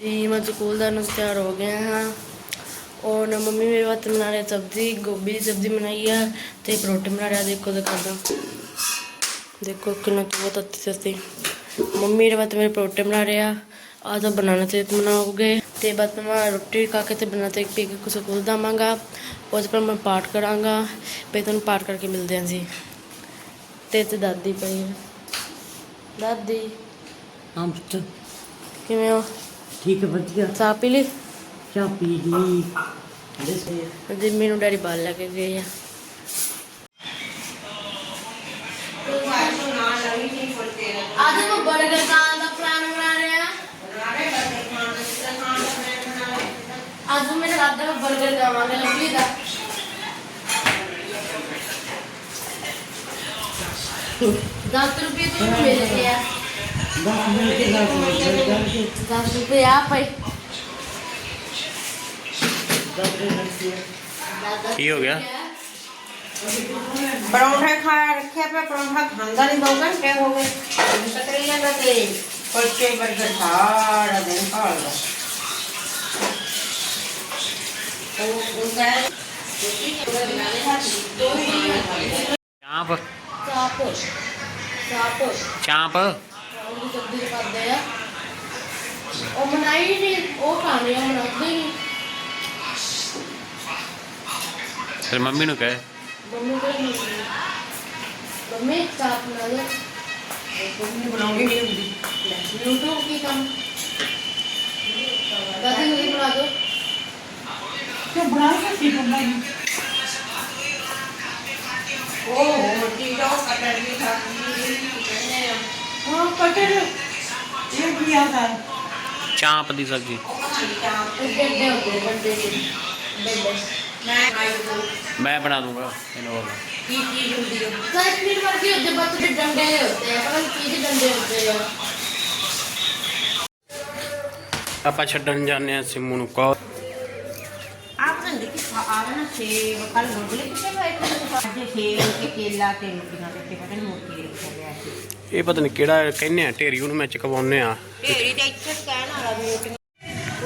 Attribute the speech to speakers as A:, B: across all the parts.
A: ਜੀ ਮੈਂ ਸਕੂਲ ਦਾ ਨੂੰ ਤਿਆਰ ਹੋ ਗਿਆ ਹਾਂ और ना मम्मी मेरे वास्ते बना रहे सब्जी गोभी की सब्जी बनाई है ते परोठे बना रहा देखो तो करदा देखो कितना बहुत अच्छी सस्ती मम्मी मेरे वास्ते मेरे परोठे बना रहे हैं आज तो बनाना से बनाओगे ते बाद मैं रोटी खा के ते बनाते पी के ਸਕੂਲ ਜਾਵਾਂਗਾ ਉਸ ਪਰ ਮੈਂ ਪਾਠ ਕਰਾਂਗਾ ਫਿਰ ਤੁਹਾਨੂੰ ਪਾਠ ਕਰਕੇ ਮਿਲਦੇ ਹਾਂ ਜੀ ਤੇ ਤੇ ਦਾਦੀ ਪਈ ਹੈ ਦਾਦੀ
B: ਹਾਂ ਪੁੱਤ
A: ਕਿਵੇਂ ਹੋ
B: ਠੀਕ ਹੈ ਵਧੀਆ।
A: ਚਾਹ ਪੀ ਲਈ?
B: ਚਾਹ ਪੀ ਲਈ।
A: ਜਿੰਮੀ ਨੂੰ ਡੈਡੀ ਬਾਹਰ ਲੈ ਕੇ ਗਏ ਆ। ਅੱਜ ਦਾ ਪਲਾਨ ਬਣਾ ਰਿਹਾ। ਅੱਜ ਮੇਰੇ ਰਾਤ ਦਾ 버ਗਰ ਖਾਵਾਂਗੇ ਲੱਭੀ ਦਾ। ਦਸ ਰੁਪਏ ਤੋਂ ਮਿਲ ਗਿਆ।
B: 10 ਮਿੰਟ ਕੇ ਲਾ ਕੇ
A: 10 ਰੁਪਏ ਆ ਭਾਈ
C: ਕੀ ਹੋ ਗਿਆ
D: ਪਰੌਂਠਾ ਖਾ ਰੱਖਿਆ ਪਿਆ ਪਰੌਂਠਾ ਖਾਂਦਾ ਨਹੀਂ ਦੋ ਘੰਟੇ ਹੋ ਗਏ ਸਕਰੀ ਜਾਂਦਾ ਤੇ ਕੁਲਚੇ ਬਰਗਰ ਸਾਰਾ ਦਿਨ ਭਾਲਦਾ ਉਹ
A: ਉਹਦੀ ਸਬਜ਼ੀ ਕਰਦੇ ਆ। ਉਹ ਮਨਾਈ ਨਹੀਂ ਉਹ ਖਾਣੇ ਆ ਮਨਾਉਂਦੇ ਨਹੀਂ
C: ਫਿਰ ਮੰਮੀ ਨੂੰ ਕਹੇ।
A: ਮੰਮੀ ਕੋਲ ਨਹੀਂ ਮੰਮੀ ਚਾਪ ਬਣਾ ਲਓ।
D: ਮੰਮੀ ਬਣਾਉਂਦੀ ਨਹੀਂ ਹੁੰਦੀ।
A: YouTube ਕੀ ਕੰਮ? ਦਾਦੀ ਨੂੰ ਵੀ ਬਣਾ ਦੋ।
B: ਤੇ ਬਣਾ ਕੇ ਕੀ ਕਰਨਾ ਹੈ?
D: ਉਹ ਮੱਟੀ ਦਾ ਵੀ ਕਹਿੰਦੇ ਆ।
B: ਹਾਂ ਕੀ
C: ਚਾਂਪ ਦੀ ਸਬਜ਼ੀ।
A: ਵੱਡੇ ਵੱਡੇ ਹੁੰਦੇ ਵੱਡੇ ਵੱਡੇ
D: ਮੈਂ
C: ਬਣਾ ਦੂੰਗਾ ਇਹਨੂੰ ਹੋਰ।
D: ਕੀ ਚੀਜ਼ ਹੁੰਦੀ ਹੈ
A: ਵਰਗੇ ਹੁੰਦੇ ਬੱਤ ਦੇ ਡੰਡੇ ਹੁੰਦੇ ਆ ਪਤਾ ਨਹੀਂ ਕੀ ਦੇ ਡੰਡੇ ਹੁੰਦੇ ਆ।
C: ਆਪਾਂ ਛੱਡਣ ਜਾਂਦੇ ਆ ਸਿੰਮੂ ਨੂੰ
D: ਦੇਖੀ ਆਵੇ ਨਾ ਸੇਬ ਕੱਲ ਗੁਰਗਲੇ ਕਿੱਥੇ ਗਏ ਤੇ ਅੱਜ ਸੇਬ ਤੇ ਕੇਲਾ ਤੇ ਰੋਟੀਆਂ ਤੇ ਪਤਾ ਨਹੀਂ ਹੋਰ ਕੀ ਰੱਖਿਆ ਗਿਆ ਸੀ
C: ਇਹ ਪਤਾ ਨਹੀਂ ਕਿਹੜਾ ਕਹਿੰਨੇ ਆ ਢੇਰੀ ਉਹਨੂੰ ਮੈਂ ਚਕਵਾਉਨੇ ਆ।
D: ਢੇਰੀ ਤੇ ਇੱਥੇ ਕਹਿਣ ਵਾਲਾ ਵੀ ਰੋਟੀਆਂ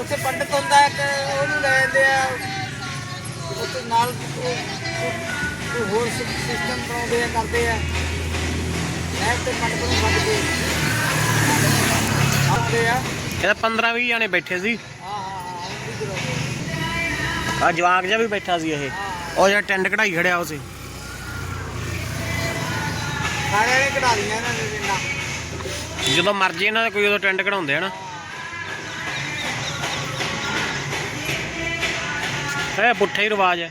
E: ਉੱਥੇ ਪੰਡਤ ਹੁੰਦਾ ਇੱਕ ਉਹਨੂੰ ਲੈ ਜਾਂਦੇ ਆ। ਉੱਥੇ ਨਾਲ ਉਹ ਹੋਰ ਸਿਸਟਮ ਬਣਾਉਂਦੇ ਆ ਕਰਦੇ ਆ। ਮੈਂ ਤੇ ਪੰਡਤ ਨੂੰ ਫੜ ਕੇ। ਆਉਂਦੇ ਆ।
C: ਇਹਦਾ 15 20 ਜਾਣੇ ਬੈਠੇ ਸੀ। ਆ ਜਵਾਕ ਜਿਹਾ ਵੀ ਬੈਠਾ ਸੀ ਇਹ। ਉਹ ਜਿਹੜਾ ਟੈਂਡ ਕਢਾਈ ਖੜਿਆ ਉਸੇ।
E: ਸਾਰਿਆਂ ਨੇ ਕਢਾ ਲਈਆਂ ਇਹਨਾਂ ਨੇ ਜਿੰਨਾ
C: ਜਦੋਂ ਮਰਜ਼ੀ ਇਹਨਾਂ ਦਾ ਕੋਈ ਉਦੋਂ ਟੈਂਡ ਕਢਾਉਂਦੇ ਆ ਨਾ। ਇਹ ਪੁੱਠਾ ਹੀ ਰਿਵਾਜ ਹੈ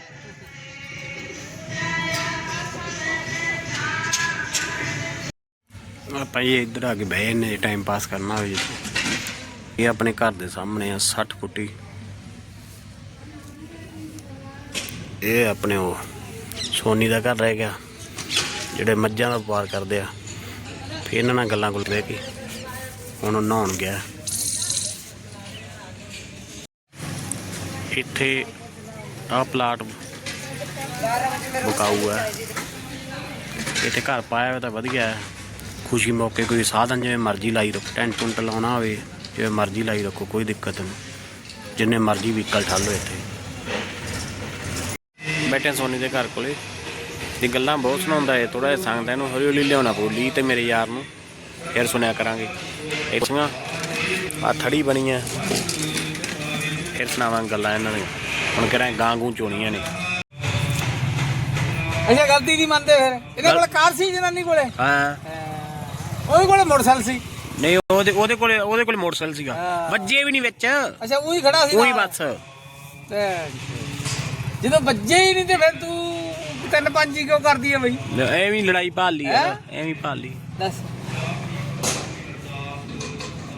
C: ਆਪਾਂ ਇਹ ਇੱਧਰ ਆ ਕੇ ਬਹਿ ਜੰਨੇ ਜੇ ਟਾਈਮ ਪਾਸ ਕਰਨਾ ਹੋਵੇ। ਇਹ ਆਪਣੇ ਘਰ ਦੇ ਸਾਹਮਣੇ ਆ 60 ਫੁੱਟੀ। ਇਹ ਆਪਣੇ ਉਹ ਸੋਨੀ ਦਾ ਘਰ ਰਹਿ ਗਿਆ, ਜਿਹੜੇ ਮੱਝਾਂ ਦਾ ਵਪਾਰ ਕਰਦੇ ਆ। ਫਿਰ ਇਹਨਾਂ ਨਾਲ ਗੱਲਾਂ ਗੁੱਲ ਬਹਿ ਕੇ ਹੁਣ ਉਹ ਨਹਾਉਣ ਗਿਆ। ਇੱਥੇ ਆਹ ਪਲਾਟ ਬਕਾਊ ਹੈ ਇੱਥੇ ਘਰ ਪਾਇਆ ਹੋਇਆ ਤਾਂ ਵਧੀਆ ਹੈ ਖੁਸ਼ੀ ਮੌਕੇ ਕੋਈ ਸਾਧਨ, ਜਿਵੇਂ ਮਰਜ਼ੀ ਲਾਈ ਰੱਖੋ। ਟੈਂਟ ਟੁੰਟ ਲਾਉਣਾ ਹੋਵੇ, ਜਿਵੇਂ ਮਰਜ਼ੀ ਲਾਈ ਰੱਖੋ, ਕੋਈ ਦਿੱਕਤ ਨਹੀਂ। ਜਿੰਨੇ ਮਰਜ਼ੀ ਵਹੀਕਲ ਠਾਲੋ ਇੱਥੇ। ਬੈਠੇ ਸੋਨੀ ਦੇ ਘਰ ਕੋਲੇ। ਤੇ ਗੱਲਾਂ ਬਹੁਤ ਸੁਣਾਉਂਦਾ ਏ ਥੋੜਾ ਜਿਹਾ ਸੰਗਦਾ ਇਹਨੂੰ ਹੌਲੀ ਹੌਲੀ ਲਿਆਉਣਾ ਪਊ ਲੀ ਤੇ ਮੇਰੇ ਯਾਰ ਨੂੰ। ਫਿਰ ਸੁਣਿਆ ਕਰਾਂਗੇ। ਸੁਣਾ ਆ ਥੜੀ ਬਣੀ ਆ। ਫਿਰ ਸੁਣਾਵਾਂ ਗੱਲਾਂ ਇਹਨਾਂ ਨੇ ਹੁਣ ਕਰਾਂ ਗਾਂ ਗੂੰ ਚੋਣੀਆਂ ਨੇ।
E: ਅੱਛਾ ਗਲਤੀ ਨਹੀਂ ਮੰਨਦੇ ਫਿਰ? ਇਹਦੇ ਕੋਲ ਕਾਰ ਸੀ ਜਨਾਨੀ ਕੋਲੇ?
C: ਹਾਂ।
E: ਉਹਦੇ ਕੋਲੇ ਮੋਟਰਸਾਈਕਲ ਸੀ।
C: ਨਹੀਂ ਉਹਦੇ ਉਹਦੇ ਕੋਲੇ ਉਹਦੇ ਕੋਲੇ ਮੋਟਰਸਾਈਕਲ ਸੀਗਾ। ਵੱਜੇ ਵੀ ਨਹੀਂ ਵਿੱਚ।
E: ਅੱਛਾ ਉਹੀ ਖੜਾ ਸੀ
C: ਉਹੀ। ਬੱਸ।
E: ਤੇ ਜਦੋਂ ਵੱਜੇ ਹੀ ਨਹੀਂ ਤੇ ਫਿਰ ਤੂੰ ਤਿੰਨ ਪੰਜ ਹੀ ਕਿਉਂ ਕਰਦੀ ਆ ਬਈ?
C: ਐਵੇਂ ਹੀ ਲੜਾਈ ਭਾਲ ਲਈ ਯਾਰ
E: ਹੈਂ?
C: ਐਵੇਂ ਹੀ ਭਾਲ। ਲਈ
E: ਦੱਸ।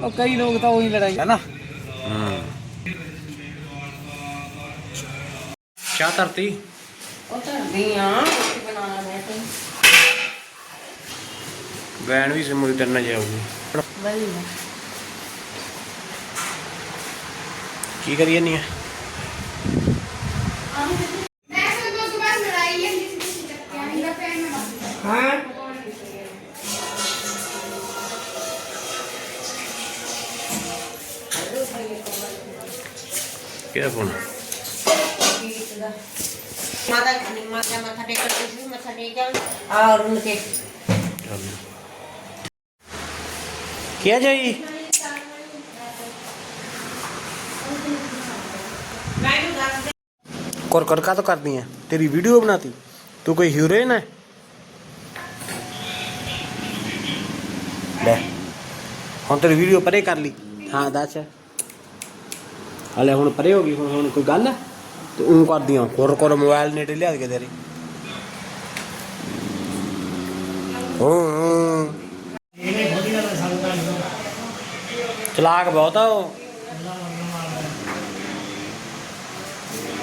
E: ਉਹ ਕਈ ਲੋਕ ਤਾਂ ਉਹੀ ਲੜਾਈ ਹੈ ਨਾ?
C: ਹੂੰ। ਚਾਹ ਧਰਤੀ?
D: ਉਹ ਧਰਦੀ ਆ ਰੋਟੀ ਬਣਾਉਣਾ ਮੈਂ ਤੇ।
C: ਵੈਨ ਵੀ ਸਿਮੂ ਦੀ ਤੇਰੇ ਜਾਊਗੀ
A: ਵਧੀਆ
C: ਕੀ ਕਰੀ ਜਾਨੀ ਆ?
D: ਹਾਂ
C: ਕਿਹਦਾ ਫੋਨ
D: ਪੀਤ ਦਾ ਮਾਤਾ ਨਿੰਮਾ ਦਾ ਮੱਥਾ ਟੇਕਣ ਗਈ ਸੀ ਮੱਥਾ ਟੇਕ ਉਹਨਾਂ ਕੇ
C: ਤਾਂ ਕਰਦੀ ਹੈ ਤੇਰੀ ਵੀਡੀਓ ਬਣਾਤੀ। ਤੂੰ ਕੋਈ ਹੀਰੋਇਨ ਹੈ ਲੈ ਹੁਣ ਤੇਰੀ ਵੀਡੀਓ ਪਰੇ ਕਰ ਲਈ। ਹਾਂ ਦੱਸ। ਹਲੇ ਹੁਣ ਪਰੇ ਹੋ ਗਈ ਹੁਣ ਹੁਣ ਕੋਈ ਗੱਲ ਹੈ ਤੇ ਉਹ ਕਰਦੀਆਂ ਕੋਰ ਕੋਰ ਮੋਬਾਈਲ ਨੇੜੇ ਲਿਆ ਕੇ ਤੇਰੇ। ਹਾਂ ਚਲਾਕ ਬਹੁਤ ਆ ਉਹ।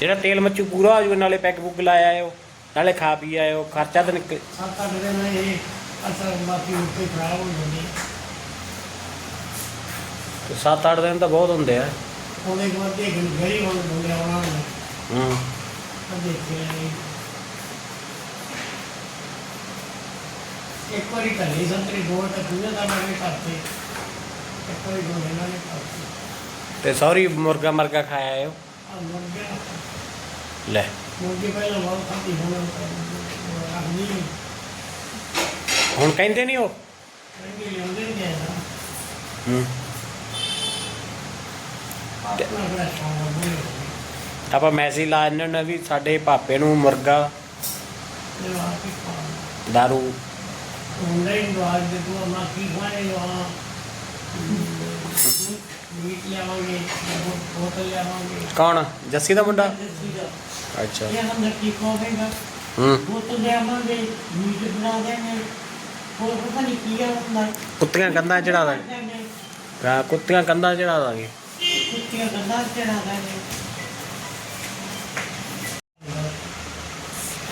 C: ਜਿਹੜਾ ਤੇਲ ਮੱਚੂ ਪੂਰਾ ਹੋ ਜਾਵੇ ਨਾਲੇ ਪੈਗ ਪੁੱਗ ਲਾਇਆ ਆਇਓ ਨਾਲੇ ਖਾ ਪੀ ਆਇਓ ਖਰਚਾ ਤਾਂ ਨਿਕ
B: ਸੱਤ ਅੱਠ ਦਿਨ ਇਹ ਅਸਰ ਬਾਕੀ ਉੱਤੇ ਖਰਾਬ ਹੋ ਜਾਂਦੀ
C: ਸੱਤ ਅੱਠ ਦਿਨ ਤਾਂ ਬਹੁਤ ਹੁੰਦੇ ਆ।
B: ਉਹਦੇ ਬਾਅਦ ਦੇਖ ਗਰੀ ਵਾਂਗ ਬੋਲਿਆ ਉਹਨਾਂ ਨੇ
C: ਹੂੰ।
B: ਤਾਂ ਦੇਖਿਆ ਨਹੀਂ ਇੱਕ ਵਾਰੀ ਕੱਲੀ ਸੰਤਰੀ ਗੋਲ ਤਾਂ ਪੂਰਾ ਤਾਂ ਮੈਂ ਕਰਤੇ ਇੱਕ ਵਾਰੀ ਗੋਲ ਇਹਨਾਂ ਨੇ ਕਰਤੇ
C: ਤੇ। ਸੌਰੀ ਮੁਰਗਾ ਮਰਗਾ ਖਾਇਆ ਆਇਓ।
B: ਮੁਰਗਾ।
C: ਲੈ।
B: ਮੁਰਗੇ ਪਹਿਲਾਂ ਬਹੁਤ ਖਾਦੀ ਹੁਣ ਅਗਨੀ
C: ਹੁਣ ਕਹਿੰਦੇ ਨਹੀਂ ਉਹ?
B: ਕਹਿੰਦੇ ਲਿਆਉਂਦੇ ਨਹੀਂ ਗਏ ਨਾ
C: ਹੂੰ।
B: ਆਪਣਾ ਬੜਾ ਸ਼ੌਂਕ ਬੋਲੇ
C: ਆਪਾਂ ਮੈਸੇਜ ਲਾ ਦਿੰਦੇ ਹੁੰਦੇ ਵੀ ਸਾਡੇ ਪਾਪੇ ਨੂੰ ਮੁਰਗਾ
B: ਇਹ ਆਪ ਹੀ ਪਾ
C: ਦਾਰੂ।
B: ਆਨਲਾਈਨ ਬਾਅਦ ਦੇ ਤੋਂ ਨਾ ਕੀ ਖਾਣੇ ਮੀਟ ਲਿਆਵਾਂਗੇ ਬੋਤਲ ਲਿਆਵਾਂਗੇ।
C: ਕੌਣ? ਜੱਸੀ ਦਾ ਮੁੰਡਾ?
B: ਇਹ
C: ਅੱਛਾ।
B: ਹਮ ਕੀ ਖਾਵੇਗਾ
C: ਹੂੰ।
B: ਬੋਤਲ ਲਿਆਵਾਂਗੇ ਮੀਟ ਬਣਾ ਦੇਂਗੇ ਹੋਰ ਪਤਾ ਨਹੀਂ ਕੀ ਆ ਹੁੰਦਾ
C: ਕੁੱਤੀਆਂ ਕੰਧਾਂ ਚੜਾ ਦਾਂਗੇ। ਹਾਂ, ਕੁੱਤੀਆਂ ਕੰਧਾਂ ਚੜਾ ਦਾਂਗੇ।
B: ਕੁੱਤੀਆਂ ਕੰਦਾ ਚੜਾ ਦਾਂਗੇ।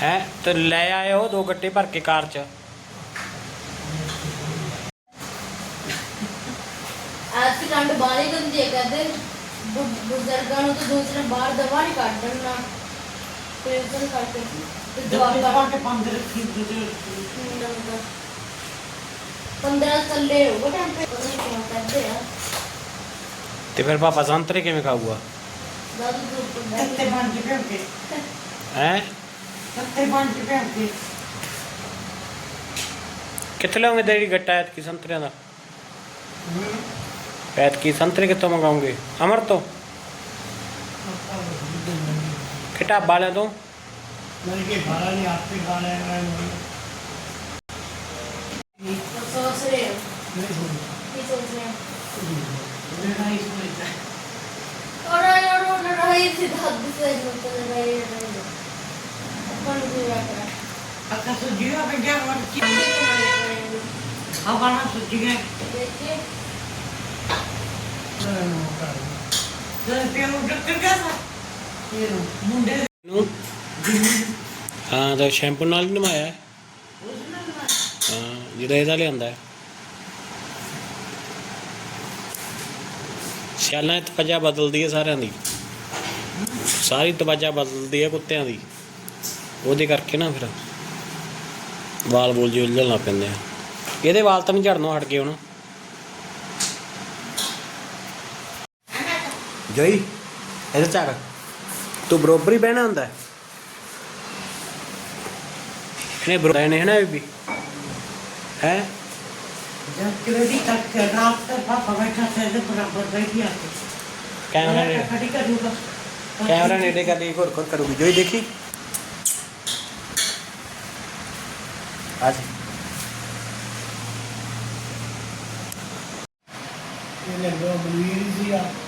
C: ਹੈ ਤੇ ਲੈ ਆਇਓ ਦੋ ਗੱਟੇ ਭਰ ਕੇ ਕਾਰ ਚ।
A: ਠੰਡ ਬਾਹਲੀ ਗੰਦੀ ਬੁ- ਬਜ਼ੁਰਗਾਂ ਨੂੰ ਤਾਂ ਦੂਸਰੇ ਬਾਹਰ ਦਵਾ ਨਹੀਂ ਕੱਢਣ ਪ੍ਰੇਸ਼ਨ ਕਰਕੇ ਤੇ ਕੱਢ
B: ਤੱਕ ਪੰਜ ਰੱਖੀ ਦੁੱਧ
A: 15 ਥੱਲੇ ਹੋਊਗਾ ਪਤਾ ਨਹੀਂ ਕਿਉਂ ਕਰਦੇ ਆ।
C: ਤੇ ਫਿਰ ਪਾਪਾ ਸੰਤਰੇ ਕਿਵੇਂ ਖਾਊਗਾ?
A: ਦਾਦੂ ਤੋਂ ਉੱਪਰ
B: ਤੱਤੇ
A: ਬੈਠ
B: ਬਣ ਕੇ ਭਿਓ ਕੇ
C: ਹੈ?
B: ਤੱਤੇ ਬਣ ਕੇ ਭਿਓ ਕੇ
C: ਕਿੱਥੇ ਲਾਉਂਗੇ ਤੇਰੀ ਗੱਟਾ ਐਤ ਕੀ ਸੰਤਰਿਆਂ ਦਾ? ਐਤ ਕੀ ਸੰਤਰੇ ਕਿੱਥੋਂ ਮੰਗਾਉਂਗੇ ਅਮਰ ਤੋਂ ਕਿ ਢਾਬਾ ਵਾਲਿਆਂ ਤੋਂ
B: ਮਨ ਕੇ ਭਾਰਾ ਨਹੀਂ ਆਪੇ ਖਾ ਲੈਣਾ ਨਹੀਂ
A: ਸੋਚ ਰਹੇ ਹਾਂ, ਤਾਂ
C: ਸ਼ੈਂਪੂ ਨਾਲ ਹੀ ਨਵਾਇਆ ਹੈ। ਹਾਂ, ਜਿਹੜਾ ਇਹਦਾ ਲਿਆਂਦਾ ਹੈ। ਸਿਆਲਾਂ ਇਹ ਤਵਜਾ ਬਦਲਦੀ ਹੈ ਸਾਰਿਆਂ ਦੀ ਸਾਰੀ ਤਵਜਾ ਬਦਲਦੀ ਹੈ ਕੁੱਤਿਆਂ ਦੀ ਉਹਦੇ ਕਰਕੇ ਨਾ ਫਿਰ ਵਾਲ ਬੋਲ ਜਿਹੇ ਉਲਝਣ ਲੱਗ ਪੈਂਦੇ ਆ ਇਹਦੇ ਵਾਲ ਤਾਂ ਨਹੀਂ ਝੜਨੋਂ ਹਟ ਗਏ ਹੁਣ જોઈ એ ચાલ તું
B: બરોબરી બહેના અંદર એને બ્રો એને હેના બી હે कैमरा ने कैमरा ने
C: देखा देखो
B: और करूंगी जो ही देखी आज ये ले लो बलवीर जी
C: आप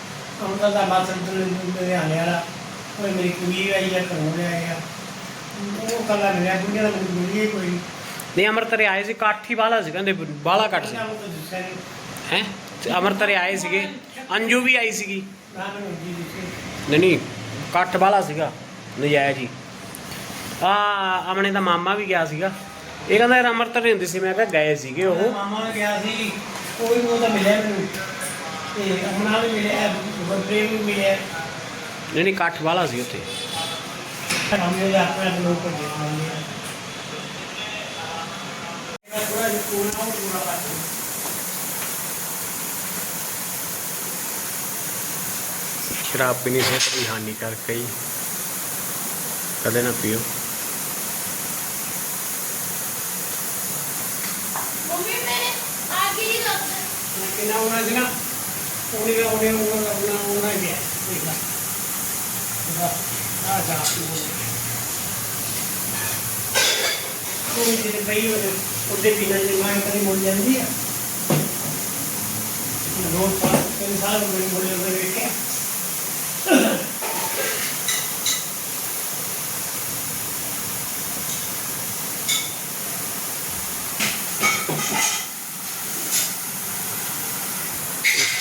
B: ਉਹਨਾਂ ਦਾ ਬਾਸਨ ਲੁਧਿਆਣੇ ਵਾਲਾ ਉਹ ਮੇਰੀ ਕੁੜੀ ਆਈ ਆ ਘਰੋਂ ਲਿਆ ਗਿਆ ਉਹ ਕੱਲਾ ਮਿਲਿਆ ਕੁੜੀਆਂ ਦਾ ਮੈਨੂੰ ਮਿਲੀ ਕੋਈ ਨਹੀਂ।
C: ਅਮਰਤਰੇ ਆਏ ਸੀ ਇਕੱਠ ਹੀ ਬਾਲਾ ਸੀ ਕਹਿੰਦੇ ਬਾਲਾ ਇਕੱਠ ਸੀ।
B: ਨਾਮ ਤਾਂ ਦੱਸਿਆ ਨਹੀਂ।
C: ਹੈ? ਆਏ ਸੀਗੇ ਅੰਜੂ ਵੀ ਆਈ ਸੀਗੀ।
B: ਨਾ ਮੈਨੂੰ ਜੀ ਦੱਸੇ
C: ਨਹੀਂ ਨਹੀਂ ਇਕੱਠ ਬਾਲਾ ਸੀਗਾ ਨਜਾਇਜ਼ ਹੀ। ਆ ਅਮਨੇ ਦਾ ਮਾਮਾ ਵੀ ਗਿਆ ਸੀਗਾ। ਇਹ ਕਹਿੰਦਾ ਯਾਰ ਅਮਰਤਰੇ ਹੁੰਦੀ ਸੀ ਮੈਂ ਕਿਹਾ ਗਏ ਸੀਗੇ ਉਹ।
B: ਮਾਮਾ ਨੇ ਗਿਆ ਸੀ ਕੋਈ ਉਹ ਤਾਂ ਮਿਲਿਆ ਮੈਨੂੰ। ਤੇ ਅਮਨਾ ਵੀ ਮਿਲਿਆ ਗੁਰਪ੍ਰੀਤ ਵੀ ਮਿਲਿਆ।
C: ਨਹੀਂ ਨਹੀਂ ਇਕੱਠ ਬਾਲਾ ਸੀ ਉੱਥੇ।
B: ਆਪਣੇ ਲੋਕ ਕੋਲ ਪੂਰਾ ਪੂਰਾ ਪਾਸੇ
C: ਸ਼ਰਾਬ ਪੀਣੀ ਸਿਹਤ ਲਈ ਹਾਨੀਕਾਰਕ ਹੈ। ਜੀ ਕਦੇ ਨਾ ਪੀਓ।
B: ਕਿੰਨਾ ਉਹਨਾਂ ਸੀ ਨਾ? ਉਹਨੇ ਉਹਨੇ ਉਹਨਾਂ ਉਹਨਾਂ ਉਹਨਾਂ ਗਿਆ ਦੇਖਾ ਆ। ਜਾ ਕੋਈ ਜਿਹੜੇ ਬਈ ਉਹਦੇ ਬਿਨਾਂ ਜੇ ਮਾਂ ਕਰੀ ਮੁੜ ਜਾਂਦੀ ਆ। ਰੋਜ਼ ਪਾਸ ਤਿੰਨ ਸਾਲ ਹੋ ਗਏ ਮੁੜੇ ਉਹਦੇ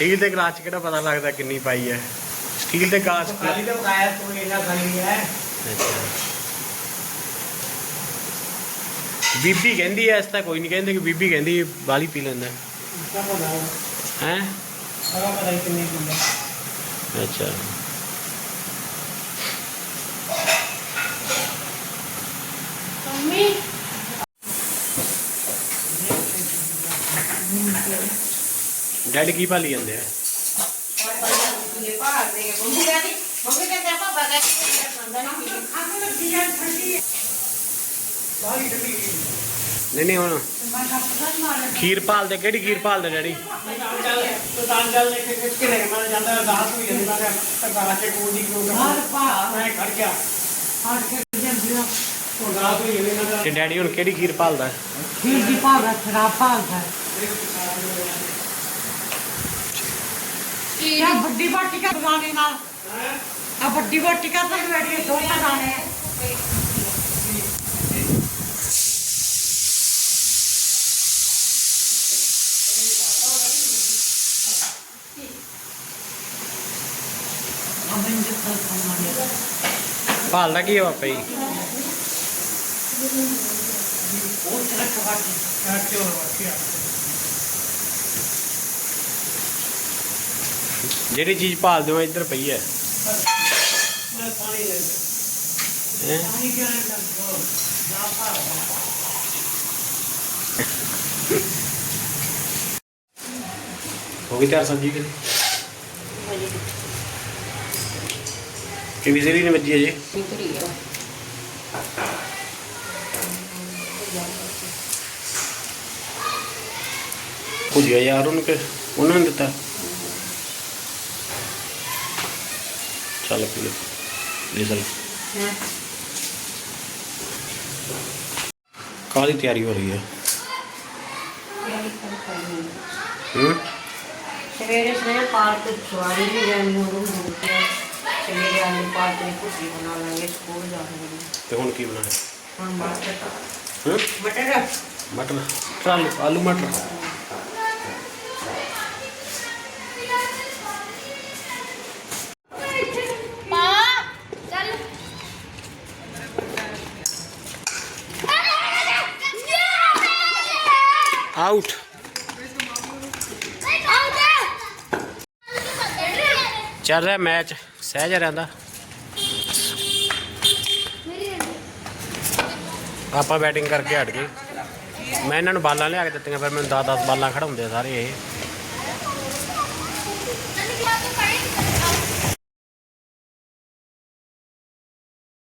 C: ਸਟੀਲ ਦੇ ਗਲਾਸ 'ਚ ਕਿਹੜਾ ਪਤਾ ਲੱਗਦਾ ਕਿੰਨੀ ਪਾਈ ਹੈ? ਸਟੀਲ ਦੇ ਗਲਾਸ
B: ਖਾਲੀ ਤਾਂ ਕਾਇਆ ਤੋਂ ਇਹਨਾਂ ਖਾਲੀ ਹੈ।
C: ਬੀਬੀ ਕਹਿੰਦੀ ਐ ਇਸ ਤਾਂ ਕੋਈ ਨਹੀਂ ਕਹਿੰਦੇ ਕਿ ਬੀਬੀ ਕਹਿੰਦੀ ਬਾਲੀ ਪੀ ਲੈਂਦਾ ਹੈ।
B: ਹੀ।
C: ਅੱਛਾ
A: ਮੰਮੀ
C: ਡੈਡੀ ਕੀ ਭਾਲੀ ਜਾਂਦੇ ਆ? ਨਹੀਂ ਨਹੀਂ, ਹੁਣ ਖੀਰ ਭਾਲਦੇ, ਕਿਹੜੀ ਖੀਰ ਭਾਲਦੇ ਡੈਡੀ?
B: ਚੱਲ ਤੇ
C: ਡੈਡੀ ਹੁਣ ਕਿਹੜੀ ਖੀਰ ਭਾਲਦਾ?
F: ਖੀਰ ਦੀ ਭਾਵਨਾ ਸ਼ਰਾਬ ਭਾਲਦਾ
A: ਕੀ
F: ਇਹ ਵੱਡੀ ਬਾਟੀ ਕਾ ਬਗਾਨੇ ਨਾਲ ਆ ਵੱਡੀ ਬਾਟੀ ਕਾ ਤਾਂ ਬੈਠੀ ਦੋ ਬਗਾਨੇ ਅਮਨ ਜੀ ਤਾਂ ਕਮਾਨੇ
C: ਭਾਲਦਾ ਕੀ ਹੈ ਪਾਪਾ ਜੀ?
F: ਉਹ ਤੇਰਾ ਕਵਾਟੀ
B: ਕਾਟੇ ਹੋਰ
C: ਜਿਹੜੀ ਚੀਜ਼ ਭਾਲਦੇ ਹੋ ਇੱਧਰ ਪਈ ਹੈ।
B: ਪਾਣੀ ਲੈ
C: ਹੈਂ?
B: ਪਾਣੀ ਕਿਉਂ ਨਹੀਂ ਕਰਦਾ ਨਾ ਪਾ
C: ਹੋ ਗਈ ਤਿਆਰ ਸਬਜ਼ੀ ਕਿ ਕਿ ਵਿਜ਼ਰੀ ਨਹੀਂ ਵੱਜੀ ਅਜੇ ਭੁਜਿਆ ਯਾਰ ਉਹਨੂੰ ਕਿ ਉਹਨਾਂ ਨੇ ਦਿੱਤਾ? ਚੱਲ ਪੀ ਲੈ ਲੈ ਚੱਲ ਕਾਹਦੀ ਤਿਆਰੀ ਹੋ ਰਹੀ ਹੈ? ਹੂੰ।
D: ਸਵੇਰੇ ਸਵੇਰੇ ਪਾਰਕ ਸਵਾਰੀ ਵੀ ਜਾਣੀ ਹੋ ਰਹੀ ਹੈ ਸਵੇਰੇ ਆਲੂ ਪਾਰਕ ਦੀ ਕੁੜੀ ਬਣਾ ਲਾਂਗੇ ਸਕੂਲ ਜਾਵਾਂਗੇ
C: ਤੇ ਹੁਣ ਕੀ ਬਣਾਇਆ
D: ਹੁਣ ਮਟਰ।
C: ਹੂੰ?
D: ਮਟਰ।
C: ਮਟਰ। ਆਲੂ ਮਟਰ
A: ਪਾ ਚੱਲ
C: ਆਊਟ ਚੱਲ ਰਿਹਾ ਮੈਚ, ਸਹਿਜ ਰਹਿੰਦਾ। ਆਪਾਂ ਬੈਟਿੰਗ ਕਰਕੇ ਹਟ ਗਏ। ਮੈਂ ਇਹਨਾਂ ਨੂੰ ਬਾਲਾਂ ਲਿਆ ਕੇ ਦਿੱਤੀਆਂ, ਫਿਰ ਮੈਨੂੰ 10 10 ਬਾਲਾਂ ਖੜਾਉਂਦੇ ਸਾਰੇ ਇਹ।